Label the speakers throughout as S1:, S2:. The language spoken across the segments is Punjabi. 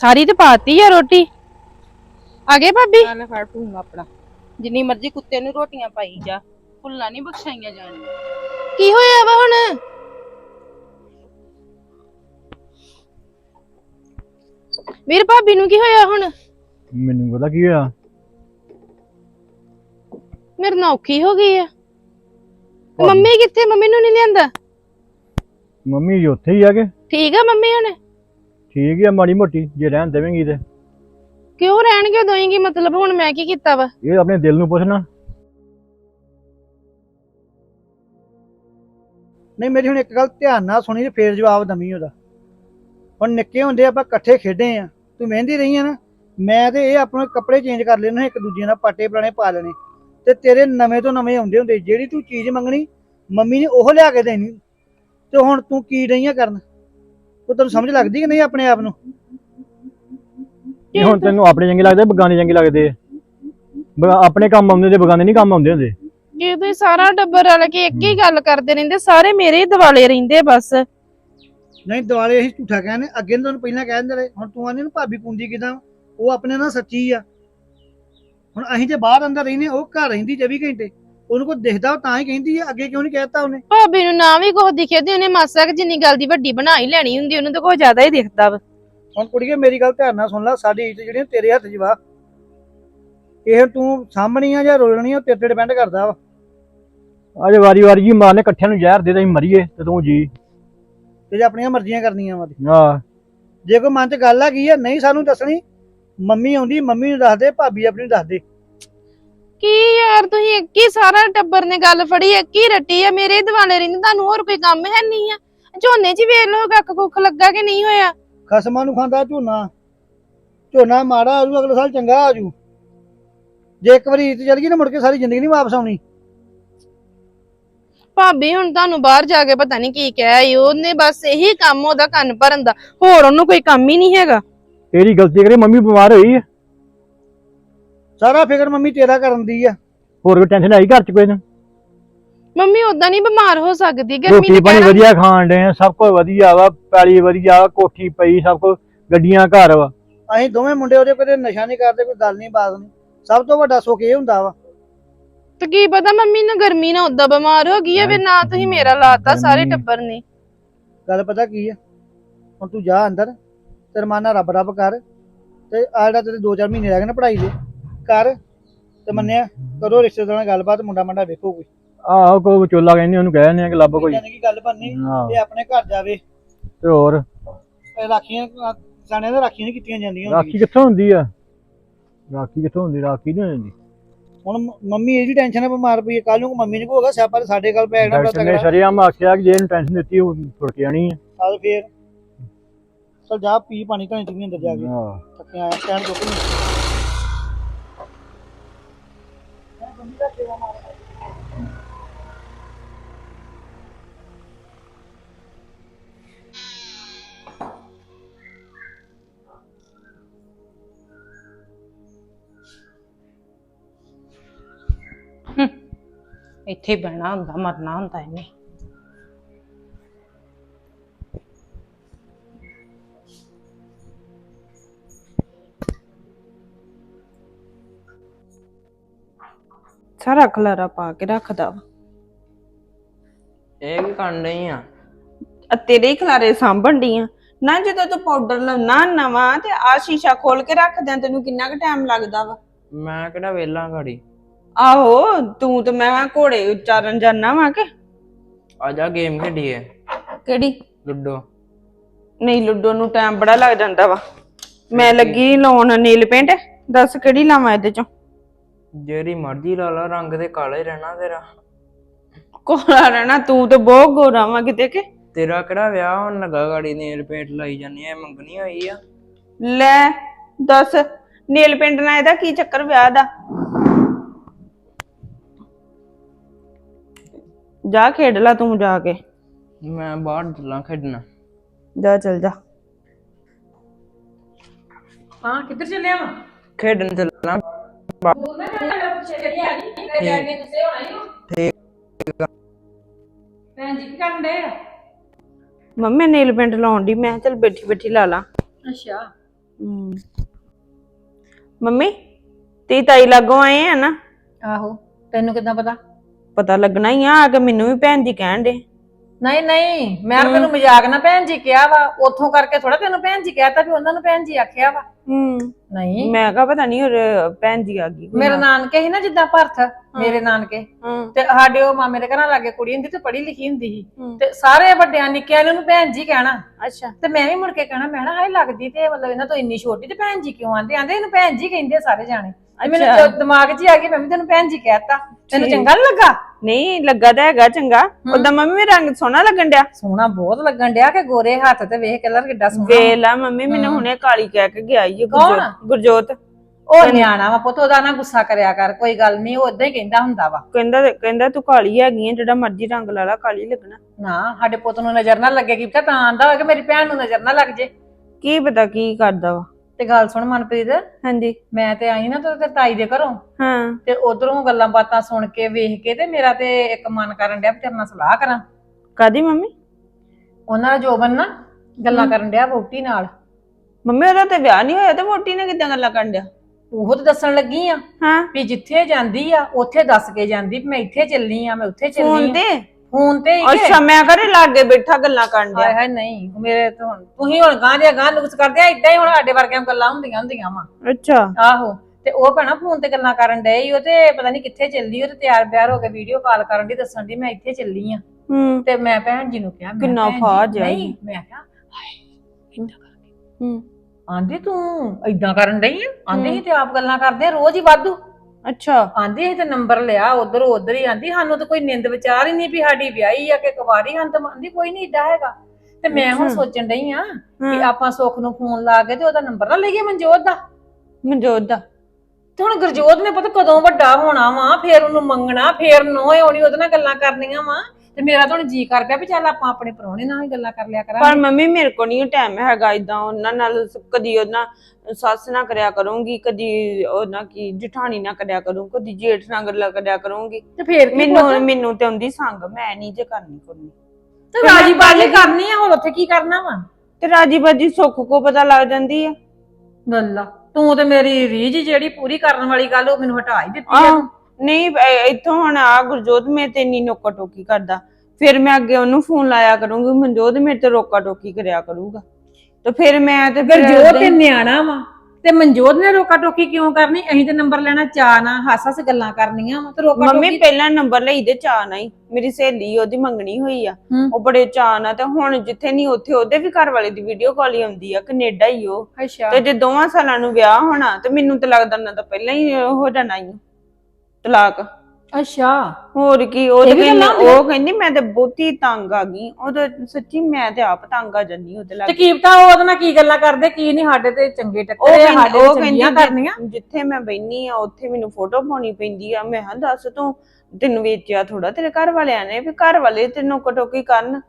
S1: ਸਾਰੀ ਤੇ ਪਾਤੀ ਆ ਰੋਟੀ? ਆ ਗਏ ਭਾਬੀ?
S2: ਨਾਲ ਫੜ ਭੂੰਗਾ ਆਪਣਾ। ਜਿੰਨੀ ਮਰਜ਼ੀ ਕੁੱਤੇ ਨੂੰ ਰੋਟੀਆਂ ਪਾਈ ਜਾ ਫੁੱਲਾਂ ਨਹੀਂ ਬਖਸ਼ਾਈਆਂ ਜਾਣੀਆਂ।
S1: ਕੀ ਹੋਇਆ ਵਾ ਹੁਣ? ਵੀਰ ਭਾਬੀ ਨੂੰ ਕੀ ਹੋਇਆ ਹੁਣ?
S3: ਮੈਨੂੰ ਪਤਾ ਕੀ ਹੋਇਆ?
S1: ਮੇਰੇ ਨਾਲ ਔਖੀ ਹੋ ਗਈ ਆ। ਮੰਮੀ ਕਿੱਥੇ? ਮੰਮੀ ਨੂੰ ਨਹੀਂ ਲਿਆਂਦਾ?
S3: ਮੰਮੀ ਜੀ ਉੱਥੇ ਹੀ ਆ ਕੇ।
S1: ਠੀਕ ਆ ਮੰਮੀ ਹੁਣ?
S3: ਠੀਕ ਆ ਮਾੜੀ ਮੋਟੀ ਜੇ ਰਹਿਣ ਦੇਵੇਂਗੀ ਤੇ।
S1: ਕਿਉਂ ਰਹਿਣ ਕਿਉਂ ਦੋਏਂਗੀ ਮਤਲਬ? ਹੁਣ ਮੈਂ ਕੀ ਕੀਤਾ ਵਾ?
S3: ਇਹ ਆਪਣੇ ਦਿਲ ਨੂੰ ਪੁੱਛਣਾ।
S4: ਨਹੀਂ ਮੇਰੀ ਹੁਣ ਇੱਕ ਗੱਲ ਧਿਆਨ ਨਾਲ ਸੁਣੀ ਤੇ ਫੇਰ ਜਵਾਬ ਦਮੀ ਉਹਦਾ। ਹੁਣ ਨਿੱਕੇ ਹੁੰਦੇ ਆਪਾਂ ਇਕੱਠੇ ਖੇਡੇ ਆ ਤੂੰ ਮਹਿੰਦੀ ਰਹੀ ਆ ਨਾ ਮੈਂ ਤੇ ਇਹ ਆਪਣੇ ਕੱਪੜੇ ਚੇਂਜ ਕਰ ਲੈਣੇ ਇੱਕ ਦੂਜੇ ਨਾਲ ਪਾਟੇ ਪੁਰਾਣੇ ਪਾ ਲੈਣੇ। ਤੇ ਤੇਰੇ ਨਵੇਂ ਤੋਂ ਨਵੇਂ ਆਉਂਦੇ ਹੁੰਦੇ ਜਿਹੜੀ ਤੂੰ ਚੀਜ਼ ਮੰਗਣੀ ਮੰਮੀ ਨੇ ਉਹ ਲਿਆ ਕੇ ਦੇਣੀ। ਤੇ ਹੁਣ ਤੂੰ ਕੀ ਰਹੀਆਂ ਕਰਨ? ਉਹ ਤੈਨੂੰ ਸਮਝ ਲੱਗਦੀ ਕਿ ਨਹੀਂ ਆਪਣੇ ਆਪ ਨੂੰ?
S3: ਇਹ ਹੁਣ ਤੈਨੂੰ ਆਪਣੇ ਚੰਗੇ ਲੱਗਦੇ ਬਗਾਨੇ ਚੰਗੇ ਲੱਗਦੇ ਆ। ਆਪਣੇ ਕੰਮ ਆਉਂਦੇ ਤੇ ਬਗਾਨੇ ਨਹੀਂ ਕੰਮ ਆਉਂਦੇ ਹੁੰਦੇ?
S1: ਜੇ ਤੁਸੀਂ ਸਾਰਾ ਟੱਬਰ ਰਲ ਕੇ ਇੱਕ ਹੀ ਗੱਲ ਕਰਦੇ ਰਹਿੰਦੇ ਸਾਰੇ ਮੇਰੇ ਹੀ ਦਿਵਾਲੇ ਰਹਿੰਦੇ ਬਸ।
S4: ਨਹੀਂ ਦਿਵਾਲੇ ਅਸੀਂ ਝੂਠਾ ਕਹਿੰਦੇ ਅੱਗੇ ਨੂੰ ਤੈਨੂੰ ਪਹਿਲਾਂ ਕਹਿ ਦਿੰਦੇ ਰਹੇ ਹੁਣ ਤੂੰ ਆਨੇ ਨੂੰ ਭਾਬੀ ਕੁੰਦੀ ਕਿਦਾਂ? ਉਹ ਆਪਣੇ ਨਾਲ ਸੱਚੀ ਆ। ਹੁਣ ਅਸੀਂ ਤੇ ਬਾਹਰ ਅੰਦਰ ਰਹਿੰਦੇ ਉਹ ਘਰ ਰਹਿੰਦੀ 24 ਘੰਟੇ। ਉਹਨੂੰ ਕੋਈ ਦਿਖਦਾ ਉਹ ਤਾਂ ਹੀ ਕਹਿੰਦੀ ਆ ਅੱਗੇ ਕਿਉਂ ਨਹੀਂ ਕਹਿਤਾ ਉਹਨੇ?
S1: ਭਾਬੀ ਨੂੰ ਨਾ ਵੀ ਕੁਝ ਦਿਖੇ ਤੇ ਉਹਨੇ ਮਾਸਾ ਕਿ ਜਿੰਨੀ ਗੱਲ ਦੀ ਵੱਡੀ ਬਣਾ ਹੀ ਲੈਣੀ ਹੁੰਦੀ ਉਹਨੂੰ ਤਾਂ ਕੁਝ ਜ਼ਿਆਦਾ ਹੀ ਦਿਖਦਾ ਵਾ।
S4: ਹੁਣ ਕੁੜੀਏ ਮੇਰੀ ਗੱਲ ਧਿਆਨ ਨਾਲ ਸੁਣ ਲੈ ਸਾਡੀ ਇੱਜ਼ਤ ਜਿਹੜੀਆਂ ਤੇਰੇ ਹੱਥ 'ਚ ਵਾ। ਇਹ ਤੂੰ ਸਾਂਭਣੀ ਆ ਜਾਂ ਰੋਲਣੀ ਆ ਤੇਰੇ ਤੇ ਡਿਪੈਂਡ ਕਰਦਾ ਵਾ।
S3: ਅੱਜ ਵਾਰੀ ਵਾਰੀ ਜੀ ਮਾਰਨੇ ਇਕੱਠਿਆਂ ਨੂੰ ਜ਼ਹਿਰ ਦੇ ਦੇ ਅਸੀਂ ਮਰੀਏ ਤੇ ਤੂੰ ਜੀ।
S4: ਤੇ ਜੇ ਆਪਣੀਆਂ ਮਰਜ਼ੀਆਂ ਕਰਨੀਆਂ ਵਾ ਤੇ।
S3: ਆ
S4: ਜੇ ਕੋਈ ਮਨ 'ਚ ਗੱਲ ਆ ਗਈ ਆ ਨਹੀਂ ਸਾਨੂੰ ਦੱਸਣੀ ਮੰਮੀ ਆਉਂਦੀ ਮੰਮੀ ਨੂੰ ਦੱਸ ਦੇ ਭਾਬੀ ਆਪਣੀ ਨੂੰ ਦੱਸ ਦੇ।
S1: ਕੀ ਯਾਰ ਤੁਸੀਂ ਇੱਕ ਹੀ ਸਾਰਾ ਟੱਬਰ ਨੇ ਗੱਲ ਫੜੀ ਇੱਕ ਹੀ ਰੱਟੀ ਆ ਮੇਰੇ ਹੀ ਦਿਵਾਲੇ ਰਹਿੰਦੇ ਤੁਹਾਨੂੰ ਹੋਰ ਕੋਈ ਕੰਮ ਹੈ ਨਹੀਂ ਆ। ਝੋਨੇ 'ਚ ਹੀ ਵੇਖ ਲਓ ਕੱਖ ਕੁੱਖ ਲੱਗਾ ਕਿ ਨਹੀਂ ਹੋਇਆ।
S4: ਖਸਮਾਂ ਨੂੰ ਖਾਂਦਾ ਝੋਨਾ। ਝੋਨਾ ਮਾੜਾ ਆਜੂ ਅਗਲੇ ਸਾਲ ਚੰਗਾ ਆਜੂ। ਜੇ ਇੱਕ ਵਾਰੀ ਇੱਜ਼ਤ ਚਲ ਗਈ ਨਾ ਮੁੜ ਕੇ ਸਾਰੀ ਜ਼ਿੰਦਗੀ ਨਹੀਂ ਵਾਪਸ ਆਉਣੀ।
S1: ਭਾਬੀ ਹੁਣ ਤੁਹਾਨੂੰ ਬਾਹਰ ਜਾ ਕੇ ਪਤਾ ਨਹੀਂ ਕੀ ਕਹਿਆ ਈ ਉਹਨੇ ਬਸ ਇਹੀ ਕੰਮ ਉਹਦਾ ਕੰਨ ਭਰਨ ਦਾ। ਹੋਰ ਉਹਨੂੰ ਕੋਈ ਕੰਮ ਹੀ ਨਹੀਂ ਹੈਗਾ।
S3: ਤੇਰੀ ਗਲਤੀ ਕਰੇ ਮੰਮੀ ਬਿਮਾਰ ਹੋਈ ਆ।
S4: ਸਾਰਾ ਫਿਕਰ ਮੰਮੀ ਤੇਰਾ ਕਰਨ ਦੀ ਆ।
S3: ਹੋਰ ਕੋਈ ਟੈਨਸ਼ਨ ਆਈ ਘਰ ਚ ਕੋਈ ਨਾ?
S1: ਮੰਮੀ ਉਦਾਂ ਨਹੀਂ ਬਿਮਾਰ ਹੋ ਸਕਦੀ ਗਰਮੀ
S3: ਰੋਟੀ
S1: ਨੇ
S3: ਪਾਣੀ ਵਧੀਆ ਖਾਣ ਦੇ ਆ ਸਭ ਕੁਝ ਵਧੀਆ ਵਾ ਪੈਲੀ ਵਧੀਆ ਵਾ ਕੋਠੀ ਪਈ ਸਭ ਕੁਝ ਗੱਡੀਆਂ ਘਰ ਵਾ।
S4: ਅਸੀਂ ਦੋਵੇਂ ਮੁੰਡੇ ਉਹਦੇ ਕਦੇ ਨਸ਼ਾ ਨਹੀਂ ਕਰਦੇ ਕੋਈ ਗੱਲ ਨਹੀਂ ਬਾਤ ਨਹੀਂ ਸਭ ਤੋਂ ਵੱਡਾ ਸੁੱਖ ਇਹ ਹੁੰਦਾ ਵਾ।
S1: ਤੇ ਕੀ ਪਤਾ ਮੰਮੀ ਨੂੰ ਗਰਮੀ ਨਾਲ ਉਦਾਂ ਬਿਮਾਰ ਹੋ ਗਈ ਹੈ ਫਿਰ ਨਾ ਤੁਸੀਂ ਮੇਰਾ ਲਾਤਾ ਸਾਰੇ ਟੱਬਰ ਨੇ।
S4: ਗੱਲ ਪਤਾ ਕੀ ਆ? ਹੁਣ ਤੂੰ ਜਾ ਅੰਦਰ ਤੇਰੇ ਮਨ ਨਾਲ ਰੱਬ ਰੱਬ ਕਰ ਤੇ ਆ ਜਿਹੜਾ ਤੇਰੇ 2-4 ਮਹੀਨੇ ਰਹਿ ਗਏ ਨਾ ਪੜ੍ਹਾਈ ਦੇ। ਕਰ ਤੇ ਮੰਨਿਆ ਕਰੋ ਰਿਸ਼ਤੇਦਾਰਾਂ ਨਾਲ ਗੱਲਬਾਤ ਮੁੰਡਾ ਮੰਡਾ ਵੇਖੋ ਕੋਈ।
S3: ਆਹੋ ਕੋਈ ਵਿਚੋਲਾ ਕਹਿੰਦੇ ਉਹਨੂੰ ਕਹਿ ਦਿੰਦੇ ਆ ਕਿ ਲੱਭ ਕੋਈ।
S4: ਜਾਨੀ ਕੀ ਗੱਲ ਬੰਨੀ
S3: ਆਹੋ
S4: ਤੇ ਆਪਣੇ ਘਰ ਜਾਵੇ।
S3: ਤੇ ਹੋਰ?
S4: ਤੇ ਰਾਖੀਆਂ ਸਾਣਿਆਂ ਦੇ ਰਾਖੀਆਂ ਨਹੀਂ ਕੀਤੀਆਂ ਜਾਂਦੀਆਂ
S3: ਰਾਖੀ ਕਿੱਥੋਂ ਹੁੰਦੀ ਆ? ਰਾਖੀ ਕਿੱਥੋਂ ਹੁੰਦੀ? ਰਾਖੀ ਨਹੀਂ ਹੁੰਦੀ।
S4: ਹੁਣ ਮ- ਮੰਮੀ ਇਹਦੀ ਟੈਨਸ਼ਨ ਹੈ ਬਿਮਾਰ ਪਈ ਕੱਲ ਨੂੰ ਮੰਮੀ ਨੂੰ ਕੋਈ ਹੋਗਾ ਸਿਆਪਾ ਤੇ ਸਾਡੇ ਗੱਲ ਪੈ ਜਾਣਾ ਬੜਾ
S3: ਡਾਕਟਰ ਨੇ
S4: ਤਗੜਾ।
S3: ਸ਼ਰੀਆਮ ਆਖਿਆ ਕਿ ਜੇ ਇਹਨੂੰ ਟੈਨਸ਼ਨ ਦਿੱਤੀ ਉਹ ਫੁੜ ਕੇ ਆਣੀ ਆ।
S4: ਫੇਰ। ਚਲ ਜਾ ਪੀ ਪਾਣੀ ਘਣੇ ਤੂੰ ਵੀ ਅੰਦਰ ਜਾ ਕੇ।
S3: ਆਹ
S4: ਥੱਕਿਆ ਕਹਿਣ ਚੁੱਕ
S2: ਇੱਥੇ ਹੀ ਬਹਿਣਾ ਹੁੰਦਾ ਮਰਨਾ ਹੁੰਦਾ ਇਹਨੇ। ਸਾਰਾ ਖਲਾਰਾ ਪਾ ਕੇ ਰੱਖਦਾ ਵਾ।
S5: ਇਹ ਕੀ ਕਰਨ ਡਈ ਆ।
S2: ਆ ਤੇਰੇ ਹੀ ਖਲਾਰੇ ਸਾਂਭਣ ਡੀਆਂ ਨਾ ਜਦੋਂ ਤੂੰ ਪਾਊਡਰ ਲਾਉਣਾ ਨਵਾਂ ਤੇ ਆ ਸ਼ੀਸ਼ਾ ਖੋਲ ਕੇ ਰੱਖਦਿਆਂ ਤੈਨੂੰ ਕਿੰਨਾ ਕੁ ਟਾਈਮ ਲੱਗਦਾ ਵਾ?
S5: ਮੈਂ ਕਿਹੜਾ ਵੇਲਾ ਘੜੀ।
S2: ਆਹੋ ਤੂੰ ਤੇ ਮੈਂ ਘੋੜੇ ਉਚਾਰਨ ਜਾਣਾ ਵਾ ਕਿ?
S5: ਆ ਜਾ ਗੇਮ ਖੇਡੀਏ।
S2: ਕਿਹੜੀ?
S5: ਲੁੱਡੋ।
S2: ਨਹੀਂ ਲੁੱਡੋ ਨੂੰ ਟਾਈਮ ਬੜਾ ਲੱਗ ਜਾਂਦਾ ਵਾ। ਮੈਂ ਲੱਗੀ ਲਾਉਣ ਨੀਲ ਪੇਂਟ ਦੱਸ ਕਿਹੜੀ ਲਾਵਾਂ ਇਹਦੇ ਚੋਂ?
S5: ਜਿਹੜੀ ਮਰਜ਼ੀ ਲਾ ਲਾ ਰੰਗ ਤੇ ਕਾਲਾ ਹੀ ਰਹਿਣਾ ਤੇਰਾ।
S2: ਕੋਲਾ ਰਹਿਣਾ ਤੂੰ ਤੇ ਬਹੁਤ ਗੋਰਾ ਵਾ ਕਿਤੇ ਕਿ।
S5: ਤੇਰਾ ਕਿਹੜਾ ਵਿਆਹ ਹੁਣ ਲੱਗਾ ਗਾੜੀ ਨੇਲ ਪੇਂਟ ਲਾਈ ਜਾਂਦੀ ਐ ਮੰਗਣੀ ਹੋਈ ਆ।
S2: ਲੈ ਦੱਸ ਨੀਲ ਪੇਂਟ ਨਾਲ ਇਹਦਾ ਕੀ ਚੱਕਰ ਵਿਆਹ ਦਾ? ਜਾ ਖੇਡ ਲੈ ਤੂੰ ਜਾ ਕੇ।
S5: ਮੈਂ ਬਾਹਰ ਚੱਲਾਂ ਖੇਡਣਾ।
S2: ਜਾ ਚਲ ਜਾ।
S6: ਹਾਂ ਕਿੱਧਰ ਚੱਲਿਆ ਵਾ?
S5: ਖੇਡਣ ਚੱਲਾਂ।
S6: ਉਹਨਾਂ ਨੇ ਗੱਲ ਪੁੱਛੇ ਕਰੀ ਆ ਗਈ ਤੇ ਜਾ ਕੇ ਗੁੱਸੇ ਹੋਣਾ ਹੀ
S5: ਠੀਕ
S6: ਭੈਣ ਜੀ ਕੀ ਕਰਨ ਡਏ ਆ
S2: ਮੰਮੀ ਨੀਲ ਪੇਂਟ ਲਾਉਣ ਦੀ ਮੈਂ ਚਲ ਬੈਠੀ ਬੈਠੀ ਲਾ ਲਾ।
S6: ਅੱਛਾ।
S2: ਹਮ। ਮੰਮੀ ਤੇ ਤਾਈ ਲਾਗੋਂ ਆਏ ਆ ਨਾ?
S6: ਆਹੋ ਤੈਨੂੰ ਕਿਦਾਂ ਪਤਾ?
S2: ਪਤਾ ਲੱਗਣਾ ਹੀ ਆ ਆ ਕੇ ਮੈਨੂੰ ਵੀ ਭੈਣ ਜੀ ਕਹਿਣ ਦੇ
S6: ਨਹੀਂ ਨਹੀਂ ਮੈਂ ਤਾਂ ਤੈਨੂੰ ਮਜ਼ਾਕ ਨਾਲ ਭੈਣ ਜੀ ਕਿਹਾ ਵਾ ਉਥੋਂ ਕਰਕੇ ਥੋੜਾ ਤੈਨੂੰ ਭੈਣ ਜੀ ਕਹਿਤਾ ਵੀ ਉਹਨਾਂ ਨੂੰ ਭੈਣ ਜੀ ਆਖਿਆ ਵਾ।
S2: ਹੂੰ।
S6: ਨਹੀਂ।
S2: ਮੈਂ ਕਹਾ ਪਤਾ ਨਹੀਂ ਹੋਰ ਭੈਣ ਜੀ ਆ ਗਈ
S6: ਮੇਰੇ। ਨਾਨਕੇ ਸੀ ਨਾ ਜਿੱਦਾਂ ਭਰਥ ਮੇਰੇ ਨਾਨਕੇ। ਤੇ ਸਾਡੇ ਉਹ ਮਾਮੇ ਦੇ ਘਰਾਂ ਲਾਗੇ ਕੁੜੀ ਹੁੰਦੀ ਤੇ ਪੜ੍ਹੀ ਲਿਖੀ ਹੁੰਦੀ ਸੀ। ਤੇ ਸਾਰੇ ਵੱਡਿਆਂ ਨਿੱਕਿਆਂ ਨੂੰ ਉਹਨੂੰ ਭੈਣ ਜੀ ਕਹਿਣਾ।
S2: ਅੱਛਾ।
S6: ਤੇ ਮੈਂ ਵੀ ਮੁੜ ਕੇ ਕਹਿਣਾ ਮੈਂ ਨਾ ਹਾਏ ਲੱਗਦੀ ਤੇ ਮਤਲਬ ਇਹਨਾਂ ਤੋਂ ਇੰਨੀ ਛੋਟੀ ਤੇ ਭੈਣ ਜੀ ਕਿਉਂ ਆਂਦੇ? ਆਂਦੇ ਇਹਨੂੰ ਭੈਣ ਜੀ ਕਹਿੰਦੇ ਸਾਰੇ ਜਾਣੇ। ਤੇ ਮੈਨੂੰ
S2: ਅੱਛਾ।
S6: ਜੋ ਦਿਮਾਗ 'ਚ ਹੀ ਆ ਗਿਆ ਮੈਂ ਵੀ ਤੈਨੂੰ ਭੈਣ ਜੀ ਕਹਿਤਾ। ਤੈਨੂੰ
S2: ਠੀਕ।
S6: ਚੰਗਾ ਨੀ ਲੱਗਾ?
S2: ਨਹੀਂ ਲੱਗਾ ਤਾਂ ਹੈਗਾ ਚੰਗਾ। ਉਦਾਂ ਮੰਮੀ ਮੇਰਾ ਰੰਗ ਸੋਹਣਾ ਲੱਗਣ ਡਿਆ।
S6: ਸੋਹਣਾ ਬਹੁਤ ਲੱਗਣ ਡਿਆ ਕਿ ਗੋਰੇ ਹੱਥ ਤੇ ਵੇਖ ਕਲਰ ਕਿੱਡਾ ਸੋਹਣਾ।
S2: ਵੇਲਾ ਮੰਮੀ ਮੈਨੂੰ ਹੁਣੇ ਕਾਲੀ ਕਹਿ ਕੇ ਗਿਆ ਈ ਓ
S6: ਕੌਣ?
S2: ਗੁਰਜੋਤ। ਗੁਰਜੋਤ
S6: ਉਹ ਨਿਆਣਾ ਵਾ ਪੁੱਤ ਉਹਦਾ ਨਾ ਗੁੱਸਾ ਕਰਿਆ ਕਰ ਕੋਈ ਗੱਲ ਨਹੀਂ ਉਹ ਇਦਾਂ ਹੀ ਕਹਿੰਦਾ ਹੁੰਦਾ ਵਾ।
S2: ਕਹਿੰਦਾ ਕਹਿੰਦਾ ਤੂੰ ਕਾਲੀ ਹੈਗੀ ਆ ਜਿਹੜਾ ਮਰਜ਼ੀ ਰੰਗ ਲਾ ਲਾ ਕਾਲੀ ਲੱਗਣਾ।
S6: ਨਾ ਸਾਡੇ ਪੁੱਤ ਨੂੰ ਨਜ਼ਰ ਨਾ ਲੱਗੇ ਕਿ ਤਾਂ ਆਂਦਾ ਹੋਵੇ ਕਿ ਮੇਰੀ ਭੈਣ ਨੂੰ ਨਜ਼ਰ ਨਾ ਲੱਗ ਜੇ।
S2: ਕੀ ਪਤਾ ਕੀ ਕਰਦਾ ਵਾ।
S6: ਤੇ ਗੱਲ ਸੁਣ ਮਨਪ੍ਰੀਤ।
S2: ਹਾਂਜੀ।
S6: ਮੈਂ ਤੇ ਆਈ ਨਾ ਤੇ ਤੇ ਤਾਈ ਦੇ ਘਰੋਂ।
S2: ਹਾਂ।
S6: ਤੇ ਉਧਰੋਂ ਗੱਲਾਂ ਬਾਤਾਂ ਸੁਣ ਕੇ ਵੇਖ ਕੇ ਤੇ ਮੇਰਾ ਤੇ ਇੱਕ ਮਨ ਕਰਨ ਡਿਆ ਵੀ ਤੇਰੇ ਨਾਲ ਸਲਾਹ ਕਰਾਂ।
S2: ਕਾਦੀ ਮੰਮੀ?
S6: ਉਹਨਾਂ ਦਾ ਜੋਬਨ ਨਾ ਗੱਲਾਂ ਕਰਨ ਡਿਆ ਵੋਟੀ ਨਾਲ।
S2: ਮੰਮੀ ਉਹਦਾ ਤੇ ਵਿਆਹ ਨਹੀਂ ਹੋਇਆ ਤੇ ਵੋਟੀ ਨੇ ਕਿੱਦਾਂ ਗੱਲਾਂ ਕਰਨ ਡਿਆ?
S6: ਉਹ ਤੇ ਦੱਸਣ ਲੱਗੀ ਆ
S2: ਹਾਂ।
S6: ਵੀ ਜਿੱਥੇ ਜਾਂਦੀ ਆ ਉੱਥੇ ਦੱਸ ਕੇ ਜਾਂਦੀ ਵੀ ਮੈਂ ਇੱਥੇ ਚੱਲੀ ਆ ਮੈਂ ਉੱਥੇ
S2: ਫੋਨ
S6: ਚੱਲੀ
S2: ਤੇ?
S6: ਆ ਫੋਨ ਤੇ ਹੀ ਕਿ-
S2: ਅੱਛਾ ਮੈਂ ਘਰੇ ਲਾਗੇ ਬੈਠਾ ਗੱਲਾਂ ਕਰਨ
S6: ਹਾਏ
S2: ਡਿਆ।
S6: ਹਾਏ ਨਹੀਂ ਮੇਰੇ ਤੋਂ ਹੁਣ ਤੁਸੀਂ ਹੁਣ ਗਾਂ ਦੀਆਂ ਗਾਂ ਨੁਕਸ ਕਰਦੇ ਆ ਇਦਾਂ ਹੀ ਹੁਣ ਸਾਡੇ ਵਰਗਿਆਂ ਨੂੰ ਗੱਲਾਂ ਹੁੰਦੀਆਂ ਹੁੰਦੀਆਂ ਵਾ।
S2: ਅੱਛਾ।
S6: ਆਹੋ ਤੇ ਉਹ ਭੈਣਾ ਫੋਨ ਤੇ ਗੱਲਾਂ ਕਰਨ ਡਏ ਈ ਉਹ ਤੇ ਪਤਾ ਨਹੀਂ ਕਿੱਥੇ ਚੱਲੀ ਉਹ ਤੇ ਤਿਆਰ ਬਿਆਰ ਹੋ ਕੇ ਵੀਡੀਓ ਕਾਲ ਕਰਨ ਦੀ ਦੱਸਣ ਦੀ ਮੈਂ ਇੱਥੇ ਚੱਲੀ ਆ।
S2: ਹੂੰ।
S6: ਤੇ ਮੈਂ ਭੈਣ ਜੀ ਨੂੰ ਕਿਹਾ ਮੈਂ
S2: ਕਿੰਨਾ
S6: ਭੈਣ ਜੀ, ਨਹੀਂ। ਮੈਂ ਕਿਹਾ ਹਾਏ ਏਦਾਂ ਕਰਕੇ।
S2: ਹੂੰ।
S6: ਆਂਦੀ ਤੂੰ ਏਦਾਂ ਕਰਨ ਡਈ ਆ? ਆਂਦੀ ਸੀ ਤੇ ਆਪ ਗੱਲਾਂ ਕਰਦੇ ਆ ਰੋਜ਼ ਹੀ ਵਾਧੂ।
S2: ਅੱਛਾ।
S6: ਆਂਦੀ ਸੀ ਤੇ ਨੰਬਰ ਲਿਆ ਉਧਰ ਉਧਰ ਹੀ ਆਂਦੀ ਸਾਨੂੰ ਤਾਂ ਕੋਈ ਨਿੰਦ ਵਿਚਾਰ ਹੀ ਨਹੀਂ ਵੀ ਸਾਡੀ ਵਿਆਹੀ ਆ ਕਿ ਕੁਵਾਰੀ ਹਾਂ ਤਾਂ ਆਂਦੀ ਕੋਈ ਨਹੀਂ ਏਦਾਂ ਹੈਗਾ। ਤੇ ਮੈਂ ਹੁਣ। ਸੋਚਣ ਡਈ ਆ ਕਿ ਆਪਾਂ ਸੁੱਖ ਨੂੰ ਫੋਨ ਲਾ ਕੇ ਤੇ ਉਹਦਾ ਨੰਬਰ ਨਾ ਲਈਏ ਮਨਜੋਤ ਦਾ।
S2: ਮਨਜੋਤ ਦਾ।
S6: ਤੇ ਹੁਣ ਗੁਰਜੋਤ ਨੇ ਪਤਾ ਕਦੋਂ ਵੱਡਾ ਹੋਣਾ ਵਾ ਫੇਰ ਉਹਨੂੰ ਮੰਗਣਾ ਫੇਰ ਨੋਏ ਹੋਣੀ ਉਹਦੇ ਨਾਲ ਗੱਲਾਂ ਕਰਨੀਆਂ ਵਾ। ਤੇ ਮੇਰਾ ਤਾਂ ਹੁਣ ਜੀ ਕਰ ਪਿਆ ਵੀ ਚੱਲ ਆਪਾਂ ਆਪਣੇ ਪ੍ਰਾਹੁਣੇ ਨਾਲ ਹੀ ਗੱਲਾਂ ਕਰ ਲਿਆ
S2: ਪਰ
S6: ਕਰਾਂਗੇ
S2: ਮੰਮੀ ਮੇਰੇ ਕੋਲ ਨਹੀਂ ਟਾਈਮ ਹੈਗਾ ਇਦਾਂ ਉਹਨਾਂ ਨਾਲ ਸ- ਕਦੀ ਉਹਨਾਂ ਸੱਸ ਨਾ ਕਰਿਆ ਕਰੂੰਗੀ ਕਦੀ ਉਹਨਾਂ ਕੀ ਜਠਾਣੀ ਨਾ ਕਰਿਆ ਕਰੂੰ ਕਦੀ ਜੇਠ ਨਾਲ ਗੱਲਾਂ ਕਰਿਆ ਕਰੂੰਗੀ।
S6: ਤੇ ਫੇਰ ਕੀ
S2: ਮੈਨੂੰ
S6: ਪੁੱਤ?
S2: ਮੈਨੂੰ ਤੇ ਆਉਂਦੀ ਸੰਗ ਮੈਂ ਨਹੀਂ ਜੇ ਕਰਨੀ ਕੋਈ
S6: ਤੇ ਰਾਜੀ ਬਾਜੀ ਕਰਨੀ ਆ ਹੋਰ ਉੱਥੇ ਕੀ ਕਰਨਾ ਵਾ?
S2: ਤੇ ਰਾਜੀ ਬਾਜੀ ਸੁੱਖ ਕੋ ਪਤਾ ਲੱਗ ਜਾਂਦੀ ਆ।
S6: ਲੱਲਾ ਤੂੰ ਤੇ ਮੇਰੀ ਰੀਝ ਜਿਹੜੀ ਪੂਰੀ ਕਰਨ ਵਾਲੀ ਗੱਲ ਉਹ ਮੈਨੂੰ ਹਟਾ ਹੀ ਦਿੱਤੀ ਆ।
S2: ਆਹ ਨਹੀਂ ਇੱਥੋਂ ਹੁਣ ਆ ਗੁਰਜੋਤ ਮੇਰੇ ਤੇ ਇੰਨੀ ਨੋਕਾ ਟੋਕੀ ਕਰਦਾ। ਫਿਰ ਮੈਂ ਅੱਗੇ ਉਹਨੂੰ ਫੋਨ ਲਾਇਆ ਕਰੂੰਗੀ ਮਨਜੋਤ ਮੇਰੇ ਤੇ ਰੋਕਾ ਟੋਕੀ ਕਰਿਆ ਕਰੂਗਾ। ਤੇ ਫਿਰ ਮੈਂ ਤੇ ਫਿਰ
S6: ਗੁਰਜੋਤ ਤੇ ਨਿਆਣਾ ਵਾ ਤੇ ਮਨਜੋਤ ਨੇ ਰੋਕਾ ਟੋਕੀ ਕਿਉਂ ਕਰਨੀ? ਅਸੀਂ ਤੇ ਨੰਬਰ ਲੈਣਾ ਚਾਹ ਨਾ ਹਾਸ ਹਾਸ ਗੱਲਾਂ ਕਰਨੀਆਂ ਵਾ ਤੇ ਰੋਕਾ
S2: ਮੰਮੀ
S6: ਟੋਕੀ
S2: ਪਹਿਲਾਂ ਨੰਬਰ ਲਈ ਦੇ ਚਾਅ ਨਹੀਂ ਮੇਰੀ ਸਹੇਲੀ ਉਹਦੀ ਮੰਗਣੀ ਹੋਈ ਆ।
S6: ਹੂੰ।
S2: ਉਹ ਬੜੇ ਚਾਅ ਨਾਲ ਤੇ ਹੁਣ ਜਿੱਥੇ ਨਹੀਂ ਉੱਥੇ ਉਹਦੇ ਵੀ ਘਰ ਵਾਲੇ ਦੀ ਵੀਡੀਓ ਕਾਲ ਹੀ ਆਉਂਦੀ ਆ ਕੈਨੇਡਾ ਹੀ ਉਹ।
S6: ਅੱਛਾ।
S2: ਤੇ ਜੇ ਦੋਵਾਂ ਸਾਲਾਂ ਨੂੰ ਵਿਆਹ ਹੋਣਾ ਤੇ ਮੈਨੂੰ ਤਾਂ ਲੱਗਦਾ ਨਾ ਤਾਂ ਪਹਿਲਾਂ ਹੀ ਹੋ ਜਾਣਾ ਹੀ ਤਲਾਕ।
S6: ਅੱਛਾ।
S2: ਹੋਰ ਕੀ ਉਹ
S6: ਇਹ
S2: ਤੇ
S6: ਵੀ
S2: ਕਹਿੰਦੀ
S6: ਗੱਲਾਂ ਹੁੰਦੀਆਂ?
S2: ਉਹ ਕਹਿੰਦੀ ਮੈਂ ਤੇ ਬਹੁਤੀ ਤੰਗ ਆ ਗਈ। ਉਹ ਤਾਂ ਸੱਚੀ ਮੈਂ ਤੇ ਆਪ ਤੰਗ ਆ ਜੰਨੀ ਉਹਦੇ
S6: ਤੇ
S2: ਲੱਗ।
S6: ਕੀ ਪਤਾ ਉਹ ਉਹਦੇ ਨਾਲ ਕੀ ਗੱਲਾਂ ਕਰਦੇ ਕੀ ਨਹੀਂ ਸਾਡੇ ਤੇ ਚੰਗੇ
S2: ਉਹ
S6: ਟੱਕਰੇ ਆ,
S2: ਕਹਿੰਦੀ
S6: ਸਾਡੇ
S2: ਉਹ
S6: ਤੇ
S2: ਕਹਿੰਦੀ
S6: ਕਰਨੀਆਂ।
S2: ਜਿ- ਜਿੱਥੇ ਮੈਂ ਬੈਣੀ ਆ ਉੱਥੇ ਮੈਨੂੰ ਫੋਟੋ ਪਾਉਣੀ ਪੈਂਦੀ ਆ। ਮੈਂ ਹਾਂ ਦੱਸ ਤੂੰ ਤੈਨੂੰ ਵੇਚਿਆ ਥੋੜਾ ਤੇਰੇ ਘਰ ਵਾਲਿਆਂ ਨੇ ਵੀ ਘਰ ਵਾਲੇ ਤੈਨੂੰ ਕਟੋਕੀ ਕਰਨ।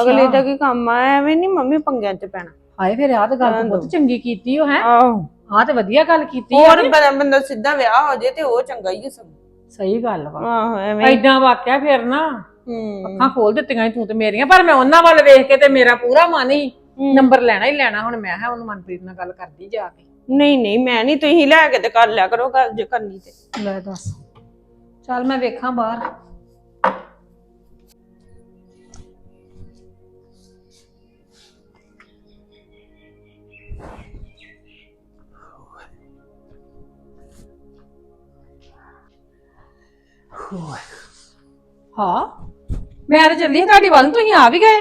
S2: ਅਗਲੇ ਦਾ ਕੀ ਕੰਮ ਆ? ਐਵੇਂ ਨਹੀਂ ਮੰਮੀ ਪੰਗਿਆਂ 'ਚ ਪੈਣਾ।
S6: ਹਾਏ ਫਿਰ ਆਹ ਤਾਂ ਗੱਲ ਤਾਂ ਬਹੁਤ ਚੰਗੀ ਕੀਤੀ ਉਹ ਹੈ?
S2: ਆਹੋ।
S6: ਤੇ ਵਧੀਆ ਗੱਲ ਕੀਤੀ ਆ
S2: ਹੋਰ ਬੰਦਾ ਬੰਦਾ ਸਿੱਧਾ ਵਿਆਹ ਹੋ ਜੇ ਤੇ ਉਹ ਚੰਗਾ ਹੀ ਆ ਸਭ
S6: ਸਹੀ ਗੱਲ ਵਾ।
S2: ਆਹੋ ਐਵੇਂ ਹੀ।
S6: ਐਦਾਂ ਵਾਕਿਆ ਫਿਰ ਨਾ
S2: ਹੂੰ।
S6: ਅੱਖਾਂ ਖੋਲ ਦਿੱਤੀਆਂ ਸੀ ਤੂੰ ਤੇ ਮੇਰੀਆਂ ਪਰ ਮੈਂ ਉਹਨਾਂ ਵੱਲ ਵੇਖ ਕੇ ਤੇ ਮੇਰਾ ਪੂਰਾ ਮਨ ਹੀ ਨੰਬਰ ਲੈਣਾ ਹੀ ਲੈਣਾ ਹੁਣ ਮੈਂ ਹੈ ਉਹਨੂੰ ਮਨਪ੍ਰੀਤ ਨਾਲ ਗੱਲ ਕਰਦੀ ਜਾ ਕੇ।
S2: ਨਹੀਂ ਨਹੀਂ ਮੈਂ ਨਹੀਂ ਤੁਸੀਂ ਲੈ ਕੇ ਤੇ ਕਰ ਲਿਆ ਕਰੋ ਗੱਲ ਜੇ ਕਰਨੀ ਤੇ।
S6: ਲੈ ਦੱਸ। ਚੱਲ ਮੈਂ ਵੇਖਾਂ ਬਾਹਰ। ਹਾਂ? ਮੈਂ ਤਾਂ ਚੱਲੀ ਸੀ ਤੁਹਾਡੀ ਵੱਲ ਨੂੰ, ਤੁਸੀਂ ਆ ਵੀ ਗਏ।